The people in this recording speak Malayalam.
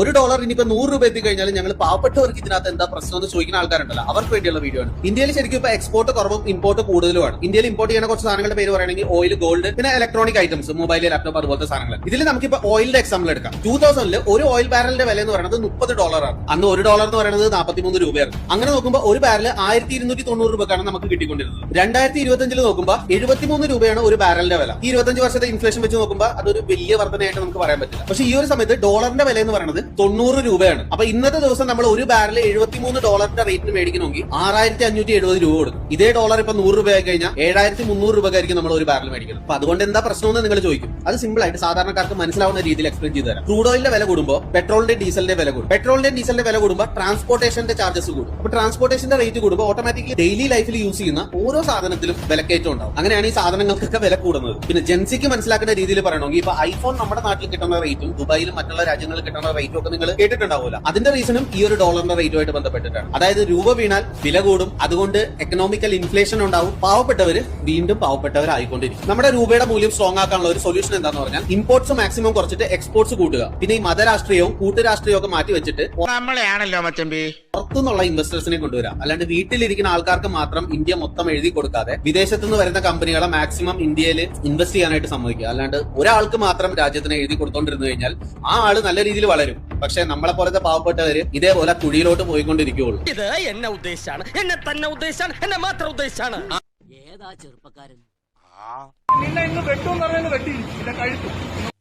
ഒരു ഡോളർ ഇനിയിപ്പോ നൂറ് രൂപ എത്തി കഴിഞ്ഞാൽ ഞങ്ങൾ പാവപ്പെട്ടവർക്ക് ഇതിനകത്ത് എന്താ പ്രശ്നം എന്ന് ചോദിക്കുന്ന ആൾക്കാരുണ്ടല്ലോ. അവർക്ക് വേണ്ടിയുള്ള വീഡിയോ ആണ്. ഇന്ത്യയിൽ ശരിക്കും ഇപ്പൊ എക്സ്പോർട്ട് കുറവും ഇമ്പോർട്ട് കൂടുതലുമാണ്. ഇന്ത്യയിൽ ഇമ്പോർട്ട് ചെയ്യുന്ന കുറച്ച് സാധനങ്ങളുടെ പേര് പറയുകയാണെങ്കിൽ ഓയിൽ ഗോൾഡ് പിന്നെ ഇലക്ട്രോണിക് ഐറ്റംസ് മൊബൈൽ ലാപ്ടോപ്പ് അതുപോലത്തെ സാധനങ്ങൾ ഇതിൽ നമുക്കിപ്പോ ഓയിലിന്റെ എക്സാമ്പിൾ എടുക്കാം. ടൂ തൗസൻഡിൽ ഒരു ഓയിൽ ബാരലിന്റെ വില എന്ന് പറയുന്നത് മുപ്പത് ഡോളറാണ് അന്ന് ഒരു ഡോളർ എന്ന് പറയുന്നത് നാൽപ്പത്തിമൂന്ന് രൂപയായിരുന്നു. അങ്ങനെ നോക്കുമ്പോൾ ഒരു ബാരൽ ആയിരത്തി ഇരുന്നൂറ്റി തൊണ്ണൂറ് രൂപക്കാണ് നമുക്ക് കിട്ടിക്കൊണ്ടിരുന്നത്. രണ്ടായിരത്തി ഇരുപത്തിയഞ്ചിൽ നോക്കുമ്പോൾ എഴുപത്തിമൂന്ന് രൂപയാണ് ഒരു ബാരലിന്റെ വില. ഈ ഇരുപത്തഞ്ച് വർഷത്തെ ഇൻഫ്ലേഷൻ വെച്ച് നോക്കുമ്പോൾ അതൊരു വലിയ വർധനയായിട്ട് നമുക്ക് പറയാൻ പറ്റില്ല. പക്ഷേ ഈ ഒരു സമയത്ത് ഡോളറിന്റെ വില എന്ന് പറയുന്നത് തൊണ്ണൂറ് രൂപയാണ്. അപ്പൊ ഇന്നത്തെ ദിവസം നമ്മൾ ഒരു ബാരൽ എഴുപത്തിമൂന്ന് ഡോളറിന്റെ റേറ്റിന് മേടിക്കണമെങ്കിൽ ആറായിരത്തി അഞ്ഞൂറ്റി എഴുപത് രൂപ കൊടുക്കും. ഇതേ ഡോളർ ഇപ്പൊ നൂറ് രൂപയായി കഴിഞ്ഞാൽ ഏഴായിരത്തി മുന്നൂറ് രൂപക്കായിരിക്കും നമ്മൾ ഒരു ബാരൽ മേടിക്കുന്നത്. അപ്പൊ അതുകൊണ്ട് എന്താ പ്രശ്നമെന്ന് നിങ്ങൾ ചോദിക്കും. അത് സിമ്പിൾ ആയിട്ട് സാധാരണക്കാർക്ക് മനസ്സിലാവുന്ന രീതിയിൽ എക്സ്പ്ലെയിൻ ചെയ്തു തരാം. ക്രൂഡ് ഓയിലിന്റെ വില കൂടുമ്പോൾ പെട്രോളിന്റെ ഡീസലിന്റെ വില കൂടും. പെട്രോളിന്റെ ഡീസലിന്റെ വില കൂടുമ്പോൾ ട്രാൻസ്പോർട്ടേഷന്റെ ചാർജസ് കൂടും. അപ്പൊ ട്രാൻസ്പോർട്ടേഷന്റെ റേറ്റ് കൂടുമ്പോൾ ഓട്ടോമാറ്റിക്കലി ഡെയിലി ലൈഫിൽ യൂസ് ചെയ്യുന്ന ഓരോ സാധനത്തിലും വിലക്കയറ്റം ഉണ്ടാവും. അങ്ങനെയാണ് ഈ സാധനങ്ങൾക്കൊക്കെ വില കൂടുന്നത്. പിന്നെ ജെൻസിക്ക് മനസ്സിലാക്കുന്ന രീതിയിൽ പറയണമെങ്കിൽ ഇപ്പൊ ഐഫോൺ നമ്മുടെ നാട്ടിൽ കിട്ടുന്ന റേറ്റും ദുബായിലും മറ്റുള്ള രാജ്യങ്ങളിൽ കിട്ടുന്ന റേറ്റും ഒക്കെ നിങ്ങൾ കേട്ടിട്ടുണ്ടാവില്ല അതിന്റെ റീസണും ഈ ഒരു ഡോളറിന്റെ റേറ്റുമായിട്ട് ബന്ധപ്പെട്ടിട്ടാണ്. അതായത് രൂപ വീണാൽ വില കൂടും. അതുകൊണ്ട് എക്കണോമിക്കൽ ഇൻഫ്ലേഷൻ ഉണ്ടാവും. പാവപ്പെട്ടവർ വീണ്ടും പാവപ്പെട്ടവരായിക്കൊണ്ടിരിക്കും. നമ്മുടെ രൂപയുടെ മൂല്യം സ്ട്രോങ് ആക്കാനുള്ള ഒരു സൊല്യൂഷൻ എന്താന്ന് പറഞ്ഞാൽ ഇമ്പോർട്ട്സ് മാക്സിമം കുറച്ചിട്ട് എക്സ്പോർട്സ് കൂട്ടുക. പിന്നെ ഈ മതരാഷ്ട്രീയവും കൂട്ടുരാഷ്ട്രീയവും ഒക്കെ മാറ്റി വെച്ചിട്ട് നമ്മളെയാണല്ലോ മച്ചമ്പി. പുറത്തുനിന്നുള്ള ഇൻവെസ്റ്റേഴ്സിനെ കൊണ്ടുവരാം. അല്ലാണ്ട് വീട്ടിലിരിക്കുന്ന ആൾക്കാർക്ക് മാത്രം ഇന്ത്യ മൊത്തം എഴുതി കൊടുക്കാതെ വിദേശത്തു നിന്ന് വരുന്ന കമ്പനികളെ മാക്സിമം ഇന്ത്യയിൽ ഇൻവെസ്റ്റ് ചെയ്യാനായിട്ട് സമ്മതിക്കുക. അല്ലാണ്ട് ഒരാൾക്ക് മാത്രം രാജ്യത്തിന് എഴുതി കൊടുത്തോണ്ടിരുന്നു കഴിഞ്ഞാൽ ആ ആൾ നല്ല രീതിയിൽ വളരും. പക്ഷെ നമ്മളെ പോലത്തെ പാവപ്പെട്ടവര് ഇതേപോലെ കുഴിയിലോട്ട് പോയിക്കൊണ്ടിരിക്കുകയുള്ളൂ. ഇത് എന്നെ ഉദ്ദേശാണ്. എന്നെ തന്നെ ഉദ്ദേശാണ്. എന്നെ മാത്രം ഉദ്ദേശാണ്. ഏതാ ചെറുപ്പക്കാരൻ? നിന്നെ ഇന്ന് വെട്ടും പറയുന്നത് വെട്ടി കഴുത്തു കഴുത്തും.